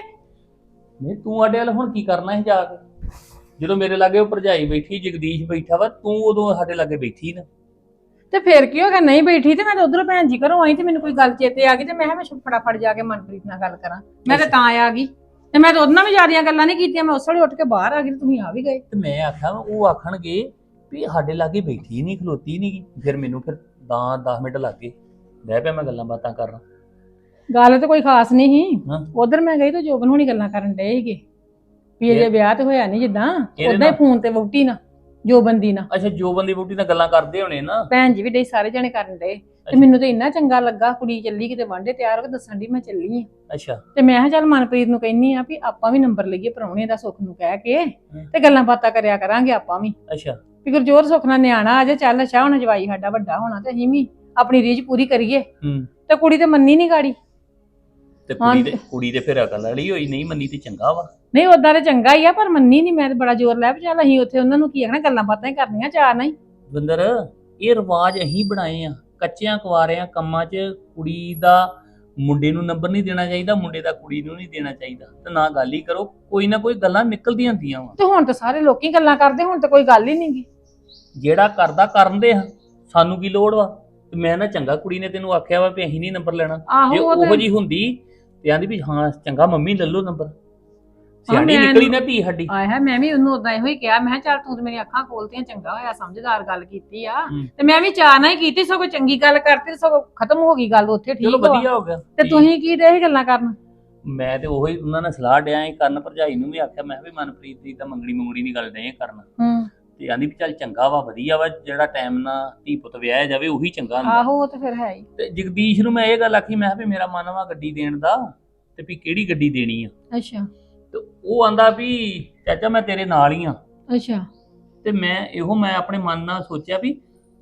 S7: ਨਹੀਂ ਤੂੰ ਸਾਡੇ ਵੱਲ ਹੁਣ ਕੀ ਕਰਨਾ ਸੀ ਜਾ ਕੇ? ਜਦੋਂ ਮੇਰੇ ਲਾਗੇ ਉਹ ਭਰਜਾਈ ਬੈਠੀ ਜਗਦੀਸ਼ ਬੈਠਾ ਵਾ ਤੂੰ ਉਦੋਂ ਸਾਡੇ ਲਾਗੇ ਬੈਠੀ ਨਾ।
S6: ਤੇ ਫਿਰ ਕੀ ਹੋ ਗਿਆ ਨਹੀਂ ਬੈਠੀ ਤੇ ਮੈਂ ਤਾਂ ਉਧਰੋਂ ਭੈਣ ਜੀ ਘਰੋਂ ਆਈ ਤੇ ਮੈਨੂੰ ਕੋਈ ਗੱਲ ਚੇਤੇ ਆ ਗਈ ਤੇ ਮੈਂ ਕਿਹਾ ਮੈਂ ਫਟਾਫਟ ਜਾ ਕੇ ਮਨਪ੍ਰੀਤ ਨਾਲ ਗੱਲ ਕਰਾਂ। ਮੈਂ ਤਾਂ ਤਾਂ ਆ ਗਈ। ਤੇ ਮੈਂ ਤਾਂ ਉਹਦੇ ਨਾਲ ਵੀ ਜ਼ਿਆਦੀਆਂ ਗੱਲਾਂ ਨਹੀਂ ਕੀਤੀਆਂ ਮੈਂ ਉਸ ਵੇਲੇ ਉੱਠ ਕੇ ਬਾਹਰ ਆ ਗਈ ਤੇ ਤੁਸੀਂ ਆ ਵੀ ਗਏ।
S7: ਤੇ ਮੈਂ ਆਖਿਆ ਵਾ, ਉਹ ਆਖਣਗੇ ਵੀ ਸਾਡੇ ਲਾਗੇ ਬੈਠੀ ਨਹੀਂ ਖਲੋਤੀ ਨਹੀਂ ਫਿਰ ਮੈਨੂੰ ਫਿਰ 10 ਮਿੰਟ ਲੱਗੇ ਬਹਿ ਪਿਆ ਮੈਂ ਗੱਲਾਂ ਬਾਤਾਂ ਕਰਨ।
S6: ਗੱਲ ਤਾਂ ਕੋਈ ਖਾਸ ਨਹੀਂ ਸੀ।
S7: ਹਾਂ।
S6: ਉਧਰ ਮੈਂ ਗਈ ਤਾਂ ਜੋਬਨ ਹੋਣੀ ਗੱਲਾਂ ਕਰਨ ਡਏ ਸੀਗੇ। ਵੀ ਅਜੇ
S7: ਇਹ-
S6: ਵਿਆਹ ਤੇ ਹੋਇਆ ਨਹੀਂ ਜਿੱਦਾਂ। ਉਦਾਂ ਹੀ
S7: ਨਾਲ?
S6: ਫੋਨ ਤੇ ਵਹੁਟੀ ਨਾ ਜੋ ਬੰਦੀ ਨਾ
S7: ਅੱਛਾ ਜੋ ਬੰਦੀ ਬੂਟੀ ਨਾਲ ਗੱਲਾਂ ਕਰਦੇ ਹੋਣੇ ਨਾ?
S6: ਭੈਣ ਜੀ ਵੀ ਡੇ ਸਾਰੇ ਜਣੇ ਕਰਨ ਡਏ। ਤੇ ਮੈਨੂੰ ਤਾਂ ਇੰਨਾ ਚੰਗਾ ਲੱਗਾ ਕੁੜੀ ਚੱਲੀ ਕਿਤੇ ਵਾਂਡੇ ਤਿਆਰ ਹੋ ਕੇ ਦੱਸਣ ਦੀ ਮੈਂ ਚੱਲੀ ਆ।
S7: ਅੱਛਾ।
S6: ਤੇ ਮੈਂ ਕਿਹਾ ਚੱਲ ਮਨਪ੍ਰੀਤ ਨੂੰ ਕਹਿੰਨੀ ਆ ਵੀ ਆਪਾਂ ਵੀ ਨੰਬਰ ਲਈਏ ਪ੍ਰਾਹੁਣੇ ਦਾ ਸੁੱਖ ਨੂੰ ਕਹਿ ਕੇ ਤੇ ਗੱਲਾਂ ਬਾਤਾਂ ਕਰਿਆ ਕਰਾਂਗੇ ਆਪਾਂ ਵੀ।
S7: ਅੱਛਾ।
S6: ਵੀ ਗੁਰਜੋਰ ਸੁੱਖ ਨਾਲ ਨਿਆਣਾ ਅਜੇ ਚੱਲ ਅੱਛਾ ਹੁਣ ਜਵਾਈ ਸਾਡਾ ਵੱਡਾ ਹੋਣਾ ਤੇ ਅਸੀਂ ਵੀ ਆਪਣੀ ਰੀਝ ਪੂਰੀ ਕਰੀਏ।
S7: ਹੂੰ।
S6: ਤੇ ਕੁੜੀ ਤੇ ਮੰਨੀ ਨਹੀਂ ਗਾੜੀ।
S7: ਤੇ
S6: ਹਾਂ।
S7: ਕੁੜੀ ਦੇ ਕੁੜੀ ਦੇ ਫਿਰ ਅਕਲ ਵਾਲੀ ਹੋਈ ਨਹੀਂ ਮੰਨੀ ਤੇ ਚੰਗਾ ਵਾ।
S6: ਨਹੀਂ ਉਦਾਂ ਤੇ ਚੰਗਾ ਹੀ ਆ ਪਰ ਮੰਨੀ ਨਹੀਂ ਮੈਂ ਤੇ ਬੜਾ ਜ਼ੋਰ ਲੈ ਵੀ ਚੱਲ ਅਸੀਂ ਉੱਥੇ ਉਹਨਾਂ ਨੂੰ ਕੀ ਆਖਣਾ ਗੱਲਾਂ ਬਾਤਾਂ ਹੀ ਕਰਨੀਆਂ ਚਾਰ ਨਹੀਂ।
S7: ਵਿੰਦਰ ਇਹ ਰਿਵਾਜ ਅਸੀਂ ਬਣਾਏ ਆ। ਕੱਚਿਆਂ ਕੁਆਰਿਆਂ ਕੰਮਾਂ 'ਚ ਕੁੜੀ ਦਾ ਮੁੰਡੇ ਨੂੰ ਨੰਬਰ ਨਹੀਂ ਦੇਣਾ ਚਾਹੀਦਾ ਮੁੰਡੇ ਦਾ ਕੁੜੀ ਨੂੰ ਨਹੀਂ ਦੇਣਾ ਚਾਹੀਦਾ। ਤੇ ਨਾ ਗੱਲ ਹੀ ਕਰੋ ਕੋਈ ਨਾ ਕੋਈ ਗੱਲਾਂ ਨਿਕਲਦੀਆਂ ਹੁੰਦੀਆਂ ਵਾ।
S6: ਤੇ ਹੁਣ ਤਾਂ ਸਾਰੇ ਲੋਕੀ ਗੱਲਾਂ ਕਰਦੇ ਹੁਣ ਤਾਂ ਕੋਈ ਗੱਲ ਹੀ ਨਹੀਂਗੀ
S7: ਜਿਹੜਾ ਕਰਦਾ ਕਰਨ ਦੇ ਆ। ਸਾਨੂੰ ਕੀ ਲੋੜ ਵਾ? ਤੇ ਮੈਂ ਨਾ ਚੰਗਾ ਕੁੜੀ ਨੇ ਤੈਨੂੰ ਆਖਿਆ ਵਾ ਵੀ ਅਸੀਂ ਨਹੀਂ ਨੰਬਰ ਲੈਣਾ।
S6: ਆਹੋ
S7: ਜੇ
S6: ਉਹ
S7: ਜੀ ਹੁੰਦੀ ਤੇ ਆਂਦੀ ਵੀ ਹਾਂ ਚੰਗਾ ਮੰਮੀ ਲੈ ਲਓ ਨੰਬਰ। ਸਿਆਣੀ
S6: ਮੈਂ
S7: ਨਿਕਲੀ ਨਾ ਧੀ ਸਾਡੀ।
S6: ਆਇਆ ਹੈ ਮੈਂ ਵੀ ਉਹਨੂੰ ਉਦਾਂ ਇਹੋ ਹੀ ਕਿਹਾ ਮੈਂ ਕਿਹਾ ਚੱਲ ਤੂੰ ਤੇ ਮੇਰੀਆਂ ਅੱਖਾਂ ਖੋਲਤੀਆਂ ਚੰਗਾ ਹੋਇਆ ਸਮਝਦਾਰ ਗੱਲ ਕੀਤੀ ਆ।
S7: ਹੂੰ।
S6: ਤੇ ਮੈਂ ਵੀ ਚਾਹ ਨਾ ਹੀ ਕੀਤੀ ਸਗੋਂ ਚੰਗੀ ਗੱਲ ਕਰਤੀ ਸਗੋਂ ਖਤਮ ਹੋ ਗਈ ਗੱਲ ਉੱਥੇ
S7: ਚਲੋ
S6: ਠੀਕ ਵਾ।
S7: ਵਧੀਆ ਹੋ ਗਿਆ।
S6: ਤੇ ਤੁਸੀਂ ਕੀ ਦੇ ਗੱਲਾਂ ਕਰਨ?
S7: ਮੈਂ ਤੇ ਉਹੀ ਉਹਨਾਂ ਨੇ ਸਲਾਹ ਡਿਆ ਸੀ ਕਰਨ ਭਰਜਾਈ ਨੂੰ ਵੀ ਆਖਿਆ ਮੈਂ ਕਿਹਾ ਵੀ ਮਨਪ੍ਰੀਤ ਦੀ ਤਾਂ ਮੰਗਣੀ ਮੰਗਣੀ ਦੀ ਗੱਲ ਨਹੀਂ ਕਰਨ।
S6: ਹੂੰ।
S7: ਤੇ ਆਂਦੀ ਵੀ ਚੱਲ ਚੰਗਾ ਵਾ ਵਧੀਆ ਵਾ ਜਿਹੜਾ ਟਾਈਮ ਨਾਲ ਧੀ ਪੁੱਤ ਵਿਆਹਿਆ ਜਾਵੇ ਉਹੀ ਚੰਗਾ ਹੁੰਦਾ।
S6: ਆਹੋ ਉਹ ਤੇ ਫਿਰ ਹੈ ਹੀ।
S7: ਤੇ ਜਗਦੀਸ਼ ਨੂੰ ਮੈਂ ਇਹ ਗੱਲ ਆਖੀ ਮੈਂ ਕਿਹਾ ਵੀ ਮੇਰਾ ਮਨ ਵਾ ਗੱਡੀ ਦੇਣ ਦਾ ਤੇ ਵੀ ਕਿਹੜੀ ਗੱਡੀ ਦੇਣੀ ਆ?
S6: ਅੱਛਾ।
S7: ਤੇ ਉਹ ਆਂਦਾ ਵੀ ਚਾਚਾ ਮੈਂ ਤੇਰੇ ਨਾਲ ਹੀ ਆ।
S6: ਅੱਛਾ।
S7: ਤੇ ਮੈਂ ਇਹੋ ਮੈਂ ਆਪਣੇ ਮਨ ਨਾਲ ਸੋਚਿਆ ਵੀ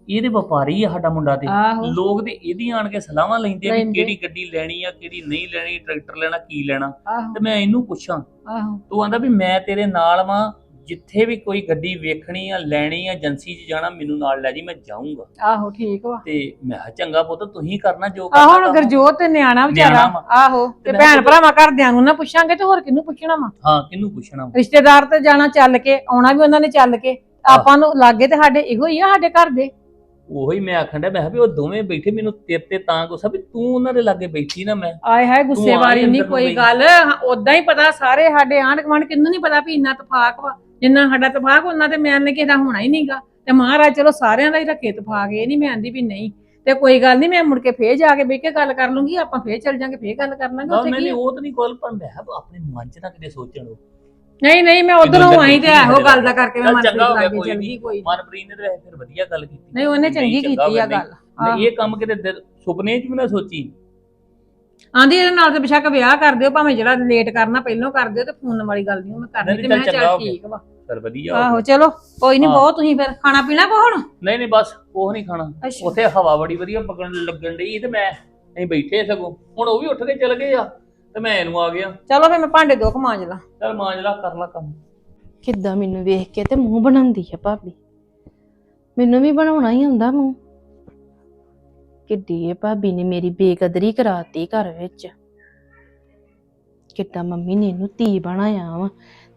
S7: ਇਹਦੇ ਵਪਾਰੀ ਆ ਸਾਡਾ ਮੁੰਡਾ ਤੇ।
S6: ਆਹੋ।
S7: ਲੋਕ ਤੇ ਇਹਦੀ ਆਣ ਕੇ ਸਲਾਹਾਂ ਲੈਂਦੇ ਆ ਵੀ
S6: ਲੈਂਦੇ।
S7: ਕਿਹੜੀ ਗੱਡੀ ਲੈਣੀ ਆ ਕਿਹੜੀ ਨਹੀਂ ਲੈਣੀ ਟਰੈਕਟਰ ਲੈਣਾ ਕੀ ਲੈਣਾ।
S6: ਆਹੋ।
S7: ਤੇ ਮੈਂ ਇਹਨੂੰ ਪੁੱਛਾਂ।
S6: ਆਹੋ।
S7: ਤੂੰ ਆਂਦਾ ਵੀ ਮੈਂ ਤੇਰੇ ਨਾਲ ਵਾਂ ਜਿੱਥੇ ਵੀ ਕੋਈ ਗੱਡੀ ਵੇਖਣੀ ਆ ਲੈਣੀ ਆ ਏਜੰਸੀ 'ਚ ਜਾਣਾ ਮੈਨੂੰ ਨਾਲ ਲੈ ਜੀ ਮੈਂ ਜਾਊਂਗਾ।
S6: ਆਹੋ ਠੀਕ ਵਾ।
S7: ਤੇ ਮੈਂ ਕਿਹਾ ਚੰਗਾ ਪੁੱਤ ਤੁਸੀਂ ਕਰਨਾ ਜੋ
S6: ਆਹੋ ਹੁਣ। ਗਰਜੋਤ ਤੇ ਨਿਆਣਾ ਵਿਚਾਰਾ।
S7: ਨਿਆਣਾ ਵਾ।
S6: ਆਹੋ ਤੇ
S7: ਮੈਂ
S6: ਭੈਣ ਭਰਾਵਾਂ ਘਰਦਿਆਂ ਨੂੰ ਨਾ ਪੁੱਛਾਂਗੇ ਤੇ ਹੋਰ ਕਿਹਨੂੰ ਪੁੱਛਣਾ ਵਾ?
S7: ਹਾਂ ਕਿਹਨੂੰ ਪੁੱਛਣਾ ਵਾ?
S6: ਰਿਸ਼ਤੇਦਾਰ ਤੇ ਜਾਣਾ ਚੱਲ ਕੇ ਆਉਣਾ ਵੀ ਉਹਨਾਂ ਨੇ ਚੱਲ ਕੇ। ਆਪਾਂ ਨੂੰ ਲਾਗੇ ਤੇ ਸਾਡੇ ਇਹੋ ਹੀ ਆ ਸਾਡੇ ਘਰ ਦੇ।
S7: ਉਹੀ ਮੈਂ ਆਖਣ ਡਿਆ ਮੈਂ ਕਿਹਾ ਵੀ ਉਹ ਦੋਵੇਂ ਬੈਠੇ ਮੈਨੂੰ ਤੇਰੇ ਤੇ ਤਾਂ ਗੁੱਸਾ ਵੀ ਤੂੰ ਉਹਨਾਂ ਦੇ ਲਾਗੇ ਬੈਠੀ ਨਾ ਮੈਂ।
S6: ਆਏ ਹਾਏ ਗੁੱਸੇ ਵਾਲੀ ਨਹੀਂ
S7: ਅੰਦਰ ਨੂੰ
S6: ਕੋਈ
S7: ਗਈ।
S6: ਗੱਲ। ਉਦਾਂ ਹੀ ਪਤਾ ਸਾਰੇ ਸਾਡੇ ਆਂਢ ਗੁਆਂਢ ਕਿੰਨੂੰ ਨਹੀਂ ਪਤਾ ਵੀ ਇੰਨਾ ਤਫਾਕ ਵਾ। ਜਿੰਨਾ ਸਾਡਾ ਤਫਾਕ ਉਹਨਾਂ ਤੇ ਮੈਂ ਨੇ ਕਿਸੇ ਦਾ ਹੋਣਾ ਹੀ ਨਹੀਂਗਾ ਤੇ ਮਹਾਰਾਜ ਚਲੋ ਸਾਰਿਆਂ ਦਾ ਹੀ ਰੱਖੇ ਤਫਾਕ ਇਹ ਨਹੀਂ ਮੈਂ ਆਂਦੀ ਵੀ ਨਹੀਂ। ਤੇ ਕੋਈ ਗੱਲ ਨਹੀਂ ਮੈਂ ਮੁੜ ਕੇ ਫੇਰ ਜਾ ਕੇ ਬਹਿ ਕੇ ਗੱਲ ਕਰ ਲੂੰਗੀ ਆਪਾਂ ਫੇਰ ਚੱਲ ਜਾਾਂਗੇ ਫੇਰ ਗੱਲ ਕਰ ਲਾਂਗੇ ਉੱਥੇ
S7: ਨਹੀਂ
S6: ਕੀ
S7: ਨਹੀਂ। ਉਹ ਤਾਂ ਨਹੀਂ ਕੋਲ ਪਰ ਮੈਂ ਕਿਹਾ ਆਪਣੇ ਮਨ 'ਚ ਨਾ ਕਿਤੇ ਸੋਚਣ ਉਹ
S6: ਨਹੀਂ ਨਹੀਂ ਮੈਂ ਉਧਰੋਂ ਆਈ ਤੇ ਇਹੋ ਗੱਲ ਦਾ ਕਰਕੇ ਮੈਂ ਮਨਪ੍ਰੀਤ
S7: ਕੋਈ
S6: ਲਾਗੇ ਚੱਲ ਗਈ
S7: ਨਹੀਂ
S6: ਕੋਈ
S7: ਮਨਪ੍ਰੀਤ ਨੇ ਤਾਂ ਵੈਸੇ ਫਿਰ ਵਧੀਆ ਗੱਲ ਕੀਤੀ।
S6: ਨਹੀਂ ਉਹਨੇ ਚੰਗੀ ਕੀਤੀ ਆ ਗੱਲ।
S7: ਨਹੀਂ, ਇਹ ਕੰਮ ਕਿਤੇ ਦਿਲ- ਸੁਪਨੇ 'ਚ ਵੀ ਨਾ ਸੋਚੀ।
S6: ਆਂਦੀ ਇਹਦੇ ਨਾਲ ਤੇ ਬਿਸ਼ੱਕ ਵਿਆਹ ਕਰ ਦਿਓ ਭਾਵੇਂ ਜਿਹੜਾ ਲੇਟ ਕਰਨਾ ਪਹਿਲਾਂ ਕਰ ਦਿਓ ਤੇ ਫੋਨ ਵਾਲੀ ਗੱਲ ਨਹੀਂ ਮੈਂ ਕਰਨੀ
S7: ਨਹੀਂ,
S6: ਤੇ ਮੈਂ
S7: ਚੱਲ
S6: ਕਿਹਾ। ਠੀਕ ਵਾ।
S7: ਚਲ ਵਧੀਆ
S6: ਆਹੋ। ਚਲੋ ਕੋਈ ਨਹੀਂ। ਬਹੁਤ ਤੁਸੀਂ ਫਿਰ ਖਾਣਾ ਪੀਣਾ ਕੋ ਹੁਣ?
S7: ਨਹੀਂ ਨਹੀਂ ਬਸ ਉਹ ਨਹੀਂ ਖਾਣਾ। ਉੱਥੇ ਹਵਾ ਬੜੀ ਵਧੀਆ ਪਕਣ ਲੱਗਣ ਡਈ ਤੇ ਮੈਂ ਅਸੀਂ ਬੈਠੇ ਸਗੋਂ। ਹੁਣ ਉਹ ਵੀ ਉੱਠ ਕੇ ਚਲ ਗਏ ਆ ਤੇ ਮੈਂ ਇਹਨੂੰ ਆ ਗਿਆ।
S6: ਚਲੋ ਫਿਰ ਮੈਂ ਭਾਂਡੇ ਦੋ ਮਾਂਜ ਲਾਂ।
S7: ਚਲ ਮਾਂਜ ਲਾ ਕਰ ਲਾ ਕੰਮ।
S8: ਕਿੱਦਾਂ ਮੈਨੂੰ ਵੇਖ ਕੇ ਤੇ ਮੂੰਹ ਬਣਾਉਂਦੀ ਆ ਭਾਬੀ? ਮੈਨੂੰ ਵੀ ਬਣਾਉਣਾ ਹੀ ਹੁੰਦਾ ਮੂੰਹ। ਕਿੱਡੀ ਇਹ ਭਾਬੀ ਨੇ ਮੇਰੀ ਬੇਕਦਰੀ ਕਰਾਤੀ ਘਰ ਵਿੱਚ। ਕਿੱਦਾਂ ਮੰਮੀ ਨੇ ਇਹਨੂੰ ਧੀ ਬਣਾਇਆ ਵਾ,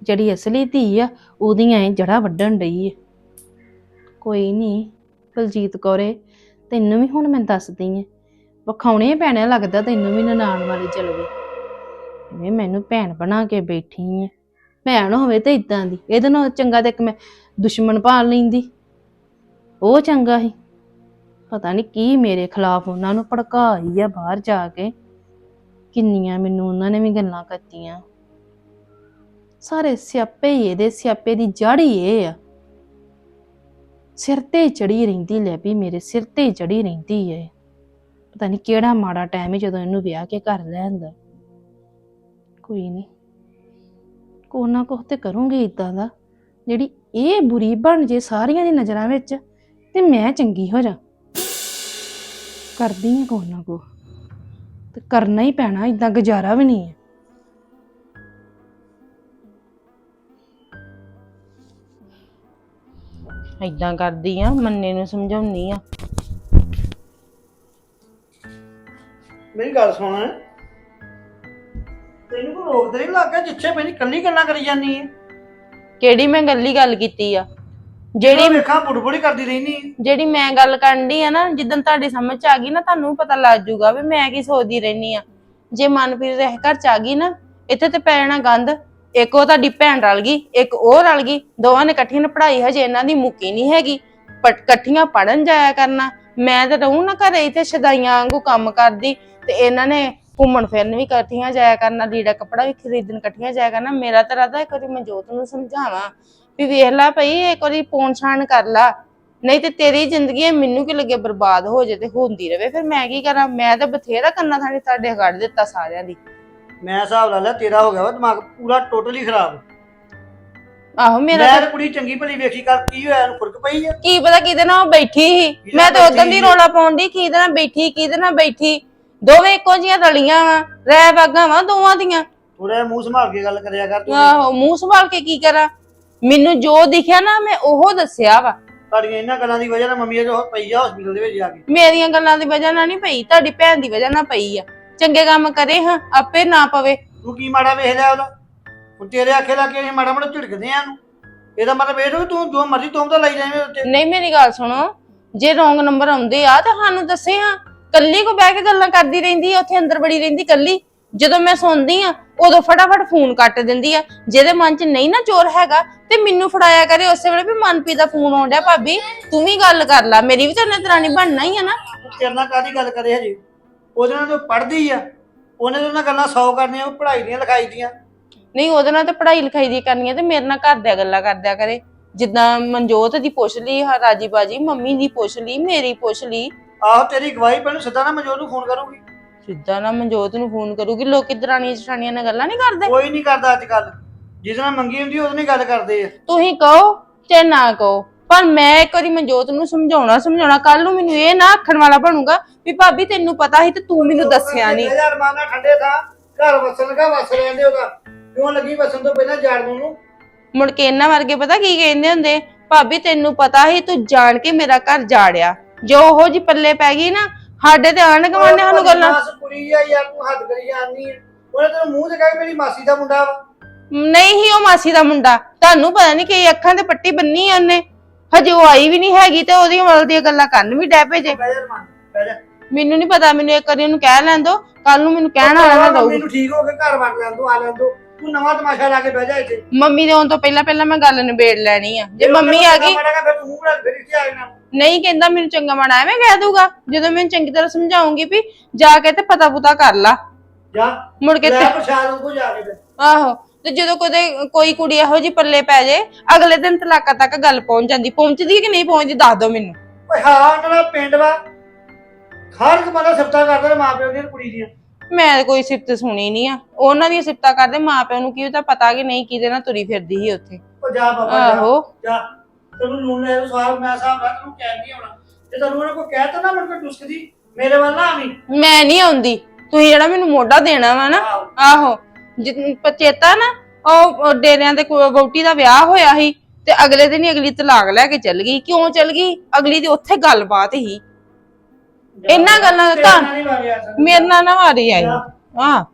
S8: ਜਿਹੜੀ ਅਸਲੀ ਧੀ ਆ ਉਹਦੀਆਂ ਐ ਜੜਾ ਵੱਢਣ ਡਈ ਏ। ਕੋਈ ਨਹੀਂ ਕੁਲਜੀਤ ਕੌਰੇ, ਤੈਨੂੰ ਵੀ ਹੁਣ ਮੈਂ ਦੱਸਦੀ ਏ ਵਿਖਾਉਣੇ ਪੈਣਾ ਲੱਗਦਾ ਤੈਨੂੰ ਵੀ ਨਨਾਣ ਵਾਲੇ ਚਲ ਗਏ। ਐਵੇਂ ਮੈਨੂੰ ਭੈਣ ਬਣਾ ਕੇ ਬੈਠੀ ਏ ਭੈਣ ਹੋਵੇ ਤੇ ਇਦਾਂ ਦੀ, ਇਹਦੇ ਨਾਲ ਚੰਗਾ ਤੇ ਇੱਕ ਮੈਂ ਦੁਸ਼ਮਣ ਪਾਲ ਲੈਂਦੀ। ਉਹ ਚੰਗਾ ਸੀ। ਪਤਾ ਨਹੀਂ ਕੀ ਮੇਰੇ ਖਿਲਾਫ ਉਹਨਾਂ ਨੂੰ ਭੜਕਾਈ ਆ ਬਾਹਰ ਜਾ ਕੇ। ਕਿੰਨੀਆਂ ਮੈਨੂੰ ਉਹਨਾਂ ਨੇ ਵੀ ਗੱਲਾਂ ਕਰਤੀਆਂ। ਸਾਰੇ ਸਿਆਪੇ ਹੀ ਇਹਦੇ, ਸਿਆਪੇ ਦੀ ਜੜ ਹੀ ਇਹ ਆ। ਸਿਰ ਤੇ ਚੜੀ ਰਹਿੰਦੀ ਲੈ ਵੀ, ਮੇਰੇ ਸਿਰ ਤੇ ਚੜੀ ਰਹਿੰਦੀ ਏ। ਪਤਾ ਨਹੀਂ ਕਿਹੜਾ ਮਾੜਾ ਟਾਈਮ ਹੈ ਜਦੋਂ ਇਹਨੂੰ ਵਿਆਹ ਕੇ ਘਰ ਲੈਂਦਾ ਕੋਈ ਨਹੀਂ ਕੋ ਨਾ ਕੁਛ ਤੇ ਕਰੂੰਗੀ ਇਦਾਂ ਦਾ। ਜਿਹੜੀ ਇਹ ਬੁਰੀ ਬਣ ਜੇ ਸਾਰੀਆਂ ਦੀ ਨਜ਼ਰਾਂ ਵਿੱਚ, ਤੇ ਮੈਂ ਚੰਗੀ ਹੋ ਜਾ। ਕਰਦੀ ਆ ਕੋ ਨਾ ਕੋ ਤੇ ਕਰਨਾ ਹੀ ਪੈਣਾ ਇਦਾਂ ਗੁਜ਼ਾਰਾ ਵੀ ਨਹੀਂ ਹੈ। ਇਦਾਂ ਕਰਦੀ ਆ ਮੰਨੇ ਨੂੰ ਸਮਝਾਉਣੀ ਆ।
S4: ਮੇਰੀ ਗੱਲ ਸੁਣ। ਤੈਨੂੰ ਕੋਈ ਰੋਕਦਾ ਨਹੀਂ ਲੱਗਾ ਜਿੱਥੇ ਬੈਠੀ ਕੱਲੀ ਗੱਲਾਂ ਕਰੀ ਜਾਂਦੀ ਹੈ
S8: ਕਿਹੜੀ ਮੈਂ ਗੱਲੀ ਗੱਲ ਕੀਤੀ ਆ?
S4: ਜਿਹੜੀ
S8: ਜਿਹੜੀ
S4: ਵੇਖਾਂ ਬੁੜਬੁੜੀ ਕਰਦੀ ਰਹਿਨੀ
S8: ਜਿਹੜੀ ਮੈਂ ਗੱਲ ਕਰਨ ਦੀ ਆ ਨਾ ਜਿੱਦਣ ਤੁਹਾਡੀ ਸਮਝ ਚ ਆ ਗਈ ਨਾ ਤੁਹਾਨੂੰ ਵੀ ਪਤਾ ਲੱਗ ਜਾਊਗਾ ਵੀ ਮੈਂ ਕੀ ਸੋਚਦੀ ਰਹਿਨੀ ਆ। ਜੇ ਮਨਪ੍ਰੀਤ ਦੇ ਘਰ ਚ ਆ ਗਈ ਨਾ ਇੱਥੇ ਤੇ ਪੈ ਜਾਣਾ ਗੰਦ ਇੱਕ ਉਹ ਤੁਹਾਡੀ ਭੈਣ ਰਲ ਗਈ ਇੱਕ ਉਹ ਰਲ ਗਈ ਦੋਵਾਂ ਨੇ ਇਕੱਠੀਆਂ ਨੇ ਪੜ੍ਹਾਈ ਹਜੇ ਇਹਨਾਂ ਦੀ ਮੁੱਕੀ ਨਹੀਂ ਹੈਗੀ। ਪਰ ਇਕੱਠੀਆਂ ਪੜਨ ਜਾਇਆ ਕਰਨਾ ਮੈਂ ਤਾਂ ਰਹੂੰ ਨਾ ਘਰੇ ਇੱਥੇ ਸ਼ਦਾਈਆਂ ਵਾਂਗੂ ਕੰਮ ਕਰਦੀ ਤੇ ਇਹਨਾਂ ਨੇ ਘੁੰਮਣ ਫਿਰਨ ਵੀ ਇਕੱਠੀਆਂ ਜਾਇਆ ਕਰਨਾ ਲੀੜਾ ਕੱਪੜਾ ਵੀ ਖਰੀਦਣ ਇਕੱਠੀਆਂ ਜਾਇਆ ਕਰਨਾ ਮੇਰਾ ਤਾਂ ਰਾਦਾ ਇੱਕ ਵਾਰੀ ਮੈਂ ਜੋਤ ਨੂੰ ਸਮਝਾਵਾਂ। ਵੀ ਵੇਖ ਲੈ ਭਈ ਇੱਕ ਵਾਰੀ ਪੌਣ ਛਾਣ ਕਰ ਲਾ। ਨਹੀਂ ਤੇ ਤੇਰੀ ਜ਼ਿੰਦਗੀ ਮੈਨੂੰ ਕੀ ਲੱਗੇ ਬਰਬਾਦ ਹੋ ਜੇ ਤੇ ਹੁੰਦੀ ਰਵੇ। ਫਿਰ ਮੈਂ ਕੀ ਕਰਾਂ? ਮੈਂ ਤਾਂ ਬਥੇਰਾ ਕੰਨਾਂ ਥਾਣੀ ਤੁਹਾਡੇ ਕੱਢ ਦਿੱਤਾ ਸਾਰਿਆਂ ਦੀ।
S4: ਮੈਂ ਹਿਸਾਬ ਲਾ ਲਿਆ ਤੇਰਾ ਹੋ ਗਿਆ ਵਾ ਦਿਮਾਗ ਪੂਰਾ ਟੋਟਲੀ ਖਰਾਬ।
S8: ਆਹੋ ਮੇਰਾ
S4: ਮੈਂ
S8: ਤਾਂ
S4: ਤਾਂ ਕੁੜੀ ਚੰਗੀ ਭਲੀ ਵੇਖੀ ਕਰ ਕੀ ਹੋਇਆ ਇਹਨੂੰ ਫੁਰਕ ਪਈ ਆ?
S8: ਕੀ ਪਤਾ ਕਿਹਦੇ ਨਾਲ ਉਹ ਬੈਠੀ ਸੀ? ਮੈਂ ਤਾਂ ਉਦੋਂ ਦੀ? ਰੋਲਾ ਪਾਉਣ ਦੀ ਕਿਹਦੇ ਨਾਲ ਬੈਠੀ ਕਿਹਦੇ ਨਾਲ ਬੈਠੀ। ਦੋਵੇਂ ਇੱਕੋ ਜੀਆਂ ਰਲੀਆਂ ਵਾ ਰਹਿ ਬਾਗਾਂ ਵਾ ਦੋਵਾਂ ਦੀਆਂ।
S4: ਥੋੜਾ ਮੂੰਹ ਸੰਭਾਲ ਕੇ ਗੱਲ ਕਰਿਆ ਕਰ ਤੂੰ
S8: ਆਹੋ ਮੂੰਹ ਸੰਭਾਲ ਕੇ ਕੀ ਕਰਾਂ? ਮੈਨੂੰ ਜੋ ਦਿਖਿਆ ਨਾ ਮੈਂ ਉਹ ਦੱਸਿਆ ਵਾ।
S4: ਤੁਹਾਡੀਆਂ ਇਹਨਾਂ ਗੱਲਾਂ ਦੀ ਵਜ੍ਹਾ ਨਾਲ ਮੰਮੀ ਜੋ ਪਈ ਆ ਹਸਪੀਟਲ ਦੇ ਵਿੱਚ ਜਾ ਕੇ।
S8: ਮੇਰੀਆਂ ਗੱਲਾਂ ਦੀ ਵਜ੍ਹਾ ਨਾਲ ਨਹੀਂ ਪਈ ਤੁਹਾਡੀ ਭੈਣ ਦੀ ਵਜ੍ਹਾ ਨਾਲ ਪਈ ਆ। ਚੰਗੇ ਕੰਮ ਕਰੇ ਹਾਂ ਆਪੇ ਨਾ ਪਵੇ।
S4: ਤੂੰ ਕੀ ਮਾੜਾ ਵੇਖ ਲਿਆ ਉਹਦਾ? ਹੁਣ ਤੇਰੇ ਆਖੇ ਲਾ ਕੇ ਅਸੀਂ ਮਾੜਾ ਮਾੜਾ ਝਿੜਕਦੇ ਆ ਇਹਨੂੰ ਇਹਦਾ ਮਤਲਬ ਇਹ ਥੋੜ੍ਹੀ ਤੂੰ ਜੋ ਮਰਜ਼ੀ ਤੂੰ ਤਾਂ ਲਈ ਜਾਵੇਂ ਉੱਤੇ।
S8: ਨਹੀਂ ਮੇਰੀ ਗੱਲ ਸੁਣੋ। ਜੇ ਰੋਂਗ ਨੰਬਰ ਆਉਂਦੇ ਆ ਤਾਂ ਸਾਨੂੰ ਦੱਸੇ ਹਾਂ। ਕੱਲੀ ਕੋ ਬਹਿ ਕੇ ਗੱਲਾਂ ਕਰਦੀ ਰਹਿੰਦੀ ਆ ਉੱਥੇ ਅੰਦਰ ਬੜੀ ਰਹਿੰਦੀ ਕੱਲੀ ਜਦੋਂ ਮੈਂ ਸੌਂਦੀ ਆ ਉਦੋਂ ਫਟਾਫਟ ਫੋਨ ਕੱਟ ਦਿੰਦੀ ਆ। ਜਿਹਦੇ ਮਨ 'ਚ ਨਹੀਂ ਨਾ ਚੋਰ ਹੈਗਾ ਤੇ ਮੈਨੂੰ ਫੜਾਇਆ ਕਰੇ ਉਸੇ ਵੇਲੇ ਵੀ ਮਨਪ੍ਰੀਤ ਦਾ ਫੋਨ ਆਉਂਦਾ ਭਾਬੀ ਤੂੰ ਵੀ ਗੱਲ ਕਰ ਲੈ ਮੇਰੀ ਵੀ ਤਾਂ ਉਹਨੇ ਦਰਾਣੀ ਬਣਨਾ ਹੀ ਆ ਨਾ।
S4: ਤੇਰੇ ਨਾਲ ਕਾਦੀ ਗੱਲ ਕਰੇ ਹਜੇ? ਉਹਦੇ ਨਾਲ ਤਾਂ ਪੜ੍ਹਦੀ ਆ। ਉਹਨੇ ਤਾਂ ਉਹਨਾਂ ਗੱਲਾਂ 100 ਕਰਨੀਆਂ ਉਹ ਪੜ੍ਹਾਈ ਦੀਆਂ ਲਿਖਾਈ ਦੀਆਂ।
S8: ਨਹੀਂ ਉਹਦੇ ਨਾਲ ਤਾਂ ਪੜ੍ਹਾਈ ਲਿਖਾਈ ਦੀ ਕਰਨੀ ਆ ਤੇ ਮੇਰੇ ਨਾਲ ਘਰ ਦੀਆਂ ਗੱਲਾਂ ਕਰਦਿਆ ਕਰੇ। ਜਿੱਦਾਂ ਮਨਜੋਤ ਦੀ ਪੁੱਛ ਲਈ ਹਾਂ ਰਾਜੀ ਬਾਜੀ ਮੰਮੀ ਦੀ ਪੁੱਛ ਲਈ ਮੇਰੀ ਪੁੱਛ ਲਈ।
S4: ਆਹੋ ਤੇਰੀ ਗਵਾਹੀ ਪਹਿਲਾਂ ਸਿੱਧਾ ਨਾ ਮਨਜੋਤ ਨੂੰ ਫੋਨ ਕਰੂਗੀ।
S8: ਸਿੱਧਾ ਨਾ ਮਨਜੋਤ ਨੂੰ ਫੋਨ ਕਰੂਗੀ ਲੋਕੀ ਦਰਾਣੀਆਂ ਜਠਾਣੀਆਂ ਨਾਲ ਗੱਲਾਂ ਨਹੀਂ ਕਰਦੇ?
S4: ਕੋਈ ਨਹੀਂ ਕਰਦਾ ਅੱਜ ਕੱਲ ਜਿਹਦੇ ਨਾਲ ਮੰਗੀ ਹੁੰਦੀ ਉਹਦੇ ਨਾਲ ਗੱਲ ਕਰਦੇ ਆ।
S8: ਤੁਸੀਂ ਕਹੋ ਚਾਹੇ ਨਾ ਕਹੋ। ਪਰ ਮੈਂ ਇੱਕ ਵਾਰੀ ਮਨਜੋਤ ਨੂੰ ਸਮਝਾਉਣਾ ਸਮਝਾਉਣਾ ਕੱਲ ਨੂੰ ਮੈਨੂੰ ਇਹ ਨਾ ਆਖਣ ਵਾਲਾ ਬਣੂਗਾ ਵੀ ਭਾਬੀ ਤੈਨੂੰ ਪਤਾ ਸੀ ਤੇ ਤੂੰ ਮੈਨੂੰ ਦੱਸਿਆ ਨਹੀਂ।
S4: ਯਾਰ ਮਾਨਾ ਠੰਡੇ ਥਾਂ ਘਰ ਵਸਣ ਲਗਾ ਵਸ ਲੈਂਦੇ ਉਹਦਾ। ਕਿਉਂ ਲੱਗੀ ਵਸਣ ਤੋਂ ਪਹਿਲਾਂ ਜਾੜ ਨੂੰ?
S8: ਮੁੜ ਕੇ ਇਹਨਾਂ ਵਰਗੇ ਪਤਾ ਕੀ ਕਹਿੰਦੇ ਹੁੰਦੇ? ਭਾਬੀ ਤੈਨੂੰ ਪਤਾ ਸੀ ਤੂੰ ਜਾਣ ਕੇ ਮੇਰਾ ਘਰ ਜਾੜਿਆ। ਜੋ ਉਹੋ ਜੀ ਪੱਲੇ ਪੈ ਗਈ ਨਾ ਸਾਡੇ ਤੇ ਆਣ ਗਵਾਨੇ ਸਾਨੂੰ ਗੱਲਾਂ।
S4: ਮਾਸ ਕੁੜੀ ਆ ਯਾਰ ਤੂੰ ਹੱਦ ਕਰੀ ਜਾਂਦੀ ਆ। ਉਹਨੇ ਤੈਨੂੰ ਮੂੰਹ ਤੇ ਕਹਿ ਮੇਰੀ ਮਾਸੀ ਦਾ ਮੁੰਡਾ ਵਾ।
S8: ਨਹੀਂ ਹੀ ਉਹ ਮਾਸੀ ਦਾ ਮੁੰਡਾ। ਤੁਹਾਨੂੰ ਪਤਾ ਨਹੀਂ ਕਿ ਅੱਖਾਂ ਤੇ ਪੱਟੀ ਬੰਨੀ ਆ ਉਹਨੇ। ਹਜੇ ਉਹ ਆਈ ਵੀ ਨਹੀਂ ਹੈਗੀ ਤੇ ਉਹਦੀਆਂ ਵੱਲ ਦੀਆਂ ਗੱਲਾਂ ਕਰਨ ਵੀ ਡੈ ਪਏ ਜੇ।
S4: ਬਹਿ ਜਾ ਮਾਨ ਬਹਿ ਜਾ।
S8: ਮੈਨੂੰ ਨਹੀਂ ਪਤਾ ਮੈਨੂੰ ਇੱਕ ਵਾਰੀ ਉਹਨੂੰ ਕਹਿ ਲੈਣ ਦੋ। ਕੱਲ ਨੂੰ ਮੈਨੂੰ ਕਹਿਣ ਵਾਲਾ ਨਾ
S4: ਮੰਮੀ
S8: ਰਹੂਗੀ
S4: ਨੂੰ ਠੀਕ ਹੋ ਕੇ ਘਰ ਵੜ ਲੈਣ ਦੋ ਆ ਲੈਣ ਦੋ। ਤੂੰ ਨਵਾਂ ਤਮਾਸ਼ਾ ਲਾ ਕੇ ਬਹਿ ਜਾ ਇੱਥੇ।
S8: ਮੰਮੀ ਦੇ ਆਉਣ ਤੋਂ ਪਹਿਲਾਂ ਪਹਿਲਾਂ ਮੈਂ ਗੱਲ ਨਿਬੇੜ ਲੈਣੀ ਆ। ਜੇ ਮੰਮੀ ਆ ਗਈ
S4: ਮਾੜਾ ਜਿਹਾ ਫਿਰ ਤੂੰ ਮੂੰਹ ਬਣਾ ਕੇ ਫਿਰ ਇੱਥੇ ਆ ਜਾਣਾ।
S8: ਨਹੀਂ ਕਹਿੰਦਾ ਮੈਨੂੰ ਚੰਗਾ ਮਾੜਾ ਐਵੇਂ ਕਹਿ ਦੂਗਾ ਜਦੋਂ ਮੈਂ ਚੰਗੀ ਤਰ੍ਹਾਂ ਸਮਝਾਉਂਗੀ ਵੀ ਜਾ ਕੇ ਤੇ ਪਤਾ ਪੁਤਾ ਕਰ ਲਾ।
S4: ਜਾ
S8: ਮੁੜ ਕੇ
S4: ਲੈ
S8: ਤੇ
S4: ਪ੍ਰਸ਼ਾਦ ਉਹ ਜਾ ਕੇ ਫਿਰ।
S8: ਆਹੋ ਤੇ ਜਦੋਂ ਕਦੇ ਕੋਈ ਕੁੜੀ ਇਹੋ ਜੀ ਪੱਲੇ ਪੈ ਜੇ ਅਗਲੇ ਦਿਨ ਤਲਾਕਾ ਤੱਕ ਗੱਲ ਪਹੁੰਚ ਜਾਂਦੀ। ਪਹੁੰਚਦੀ ਕਿ ਨਹੀਂ ਪਹੁੰਚਦੀ ਦੱਸ ਦਿਓ ਮੈਨੂੰ।
S4: ਓਏ ਹਾਂ ਉਹਨਾਂ ਦਾ ਪਿੰਡ ਵਾ। ਹਰ ਇੱਕ ਬੰਦਾ ਸਿਫਤਾਂ ਕਰਦਾ ਨੇ ਮਾਂ ਪਿਓ ਦੀਆਂ ਕੁੜੀ ਦੀਆਂ।
S8: ਮੈਂ ਤਾਂ ਕੋਈ ਸਿਫਤ ਸੁਣੀ ਨਹੀਂ ਆ। ਉਹਨਾਂ ਦੀਆਂ ਸਿਫਤਾਂ ਕਰਦੇ ਮਾਪਿਆਂ ਨੂੰ ਕੀ ਤਾਂ ਪਤਾ ਕਿ ਨਹੀਂ ਕਿਹਦੇ ਨਾਲ ਤੁਰੀ ਫਿਰਦੀ ਸੀ ਉੱਥੇ।
S4: ਉਹ ਜਾ ਬਾਬਾ ਜਾ।
S8: ਆਹੋ।
S4: ਜਾ। ਤੈਨੂੰ ਲੂਣ ਲੈ ਸਵਾਲ ਮੈਂ ਤੈਨੂੰ ਕਹਿ ਨਹੀਂ ਆਉਣਾ। ਜੇ ਤੈਨੂੰ ਉਹਨਾਂ ਕੋ ਕਹਿ ਤਾ ਨਾ ਮੈਨੂੰ ਟੁਸਕਦੀ ਮੇਰੇ ਵੱਲ ਨਾ ਆਵੀਂ।
S8: ਮੈਂ ਨਹੀਂ ਆਉਂਦੀ। ਤੁਸੀਂ ਜਿਹੜਾ ਮੈਨੂੰ ਮੋਢਾ ਦੇਣਾ ਵਾ ਨਾ
S4: ਆਹੋ।
S8: ਆਹੋ। ਜਿ- ਪਚੇਤਾ ਨਾ ਉਹ ਉਹ ਡੇਰਿਆਂ ਦੇ ਵਹੁਟੀ ਦਾ ਵਿਆਹ ਹੋਇਆ ਸੀ ਤੇ ਅਗਲੇ ਦਿਨ ਹੀ ਅਗਲੀ ਤਲਾਕ ਲੈ ਕੇ ਚੱਲ ਗਈ। ਕਿਉਂ ਚੱਲ ਗਈ? ਅਗਲੀ ਦੀ ਉੱਥੇ ਗੱਲਬਾਤ ਹੀ ਇਹਨਾਂ ਗੱਲਾਂ ਦਾ ਤਾਂ ਮੇਰੇ ਨਾਲ ਨਾ ਮਾਰੀ ਆਈ। ਹਾਂ।